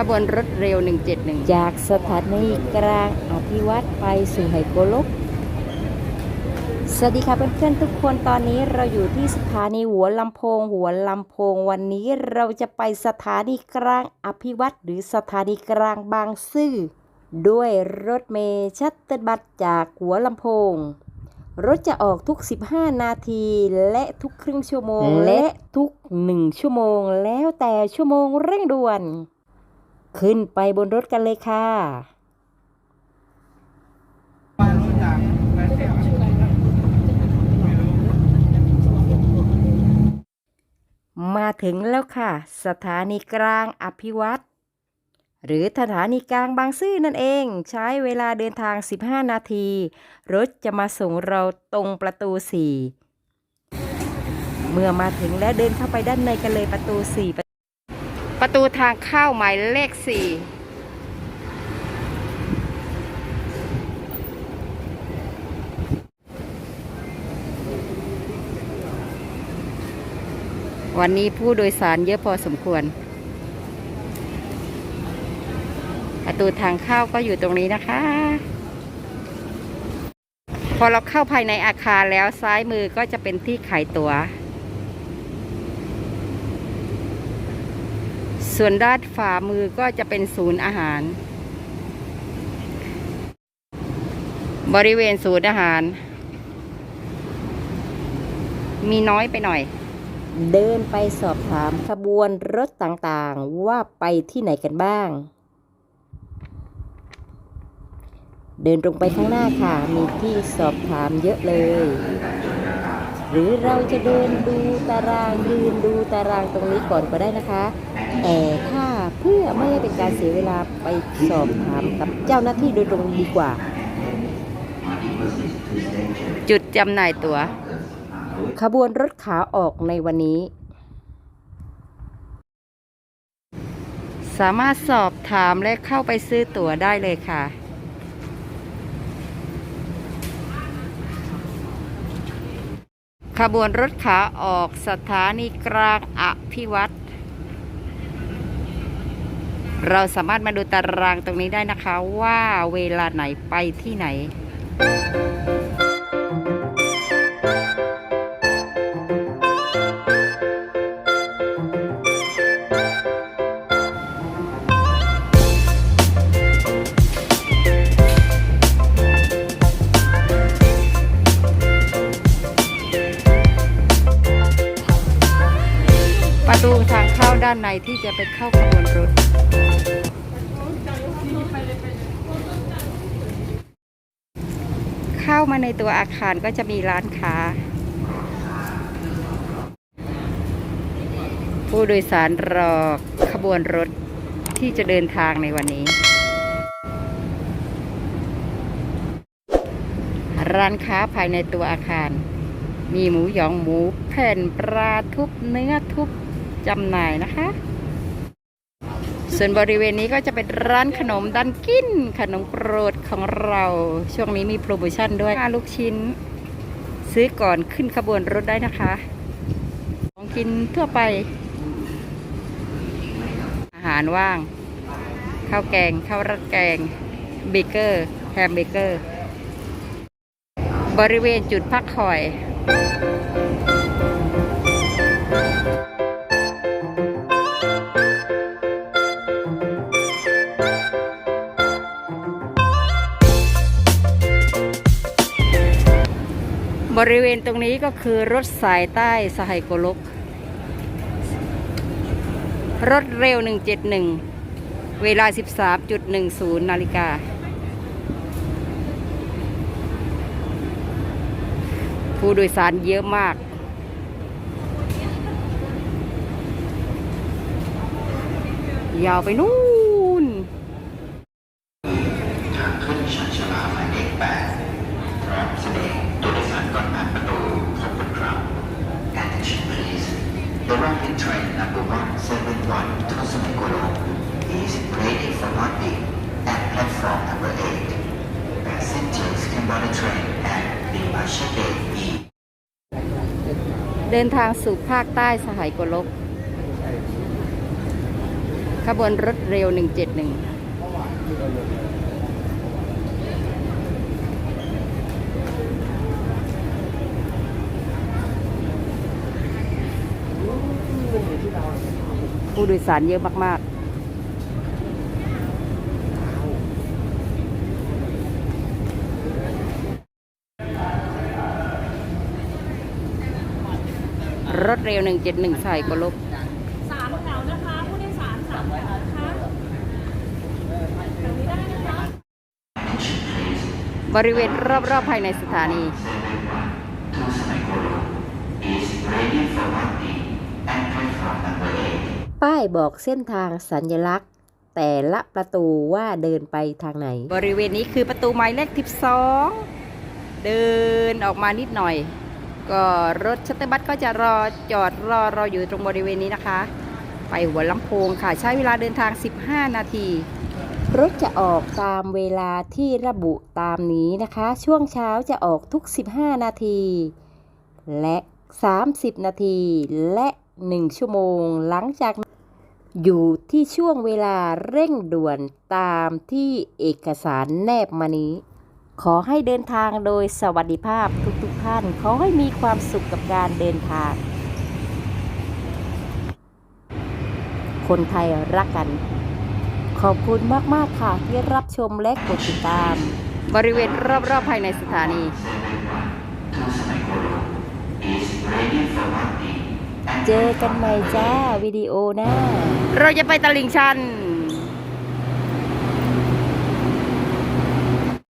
ขบวนรถเร็ว 171 จากสถานีกลางอภิวัตรไปสู่ไหโกลก สวัสดีค่ะเพื่อนๆทุกคนตอนนี้เราอยู่ที่สถานีหัวลำโพง หัวลำโพงวันนี้เราจะไปสถานีกลางอภิวัตรหรือสถานีกลางบางซื่อด้วยรถเมล์ชัตเตอร์บัสจากหัวลำโพง รถจะออกทุก 15 นาทีและทุกครึ่งชั่วโมง และทุก 1 ชั่วโมง แล้วแต่ชั่วโมงเร่งด่วน ขึ้นไปบนรถกันเลยค่ะมาถึงแล้วค่ะ สถานีกลางอภิวัตรหรือสถานีกลางบางซื่อนั่นเอง ใช้เวลาเดินทาง 15 นาที รถจะมาส่งเราตรงประตู 4 เมื่อมาถึงแล้วเดินเข้าไปด้านในกันเลยประตู 4 ประตูทางเข้าหมายเลข4วันนี้ผู้โดยสารเยอะพอสมควร ประตูทางเข้าก็อยู่ตรงนี้นะคะ พอเราเข้าภายในอาคารแล้วซ้ายมือก็จะเป็นที่ขายตั๋ว ส่วนด้านฝ่ามือก็จะเป็นศูนย์อาหาร บริเวณศูนย์อาหาร มีน้อยไปหน่อย เดินไปสอบถามขบวนรถต่างๆ ว่าไปที่ไหนกันบ้าง เดินตรงไปข้างหน้าค่ะ มีที่สอบถามเยอะเลย หรือเราจะเดินดูตารางยืนดูตารางตรงนี้ก่อนก็ได้นะคะ แต่ถ้าเพื่อไม่ให้เป็นการเสียเวลาไปสอบถามกับเจ้าหน้าที่โดยตรงดีกว่า จุดจำหน่ายตั๋ว ขบวนรถขาออกในวันนี้ สามารถสอบถามและเข้าไปซื้อตั๋วได้เลยค่ะ ขบวนรถขาออกสถานีกลางอภิวัตรเราสามารถมาดูตารางตรงนี้ได้นะคะว่าเวลาไหนไปที่ไหน ที่จะไปเข้าขบวนรถ เข้ามาในตัวอาคารก็จะมีร้านค้า ผู้โดยสารรอขบวนรถที่จะเดินทางในวันนี้ ร้านค้าภายในตัวอาคาร มีหมูหยองหมูแผ่นปลาทุบเนื้อทุบ จำหน่ายนะคะ ส่วนบริเวณนี้ก็จะเป็นร้านขนมดันกิน ขนมโปรดของเราช่วงนี้มีโปรโมชั่นด้วยค่าลูกชิ้น ซื้อก่อนขึ้นขบวนรถได้นะคะ ของกินทั่วไป อาหารว่างข้าวแกงข้าวรัดแกงเบเกอร์แฮมเบเกอร์ บริเวณจุดพักคอย บริเวณตรงนี้ก็คือรถสายใต้สหายโกลก รถเร็ว 171 เวลา 13.10 นาฬิกา ผู้โดยสารเยอะมาก ยาวไปนู่น The rapid train number 171 to Sumikolo is ready for landing at platform number 8 Passengers can board the train at Limbasha Gate เดินทางสู่ภาคใต้สหายกลก ขบวนรถเร็ว 171 โดยสารเยอะมากๆ รถเร็ว 171ใส่กลบสามแถวนะคะ ผู้โดยสารสามแถวนะคะแถวนี้ได้นะคะ บริเวณรอบๆภายในสถานี to Sanaikolo is ready for boarding at platform number 8. ป้ายบอกเส้นทางสัญลักษณ์ แต่ละประตูว่าเดินไปทางไหน บริเวณนี้คือประตูหมายเลข12 เดินออกมานิดหน่อย ก็รถชัตเตอร์บัสก็จะรอจอดรอรออยู่ตรงบริเวณนี้นะคะ ไปหัวลำโพงค่ะ ใช้เวลาเดินทาง 15 นาทีรถจะออกตามเวลาที่ระบุตามนี้นะคะ ช่วงเช้าจะออกทุก 15 นาที และ 30 นาที และ 1 ชั่วโมง หลังจากนั้น อยู่ที่ช่วงเวลาเร่งด่วนตามที่เอกสารแนบมานี้ ขอให้เดินทางโดยสวัสดิภาพทุกๆท่าน ขอให้มีความสุขกับการเดินทาง คนไทยรักกัน ขอบคุณมาก ๆ ค่ะที่รับชมและกดติดตาม บริเวณรอบ ๆ ภายในสถานี to Sanaikolo is ready for boarding at เจอกันใหม่จ้าวิดีโอหน้า เราจะไปตลิ่งชัน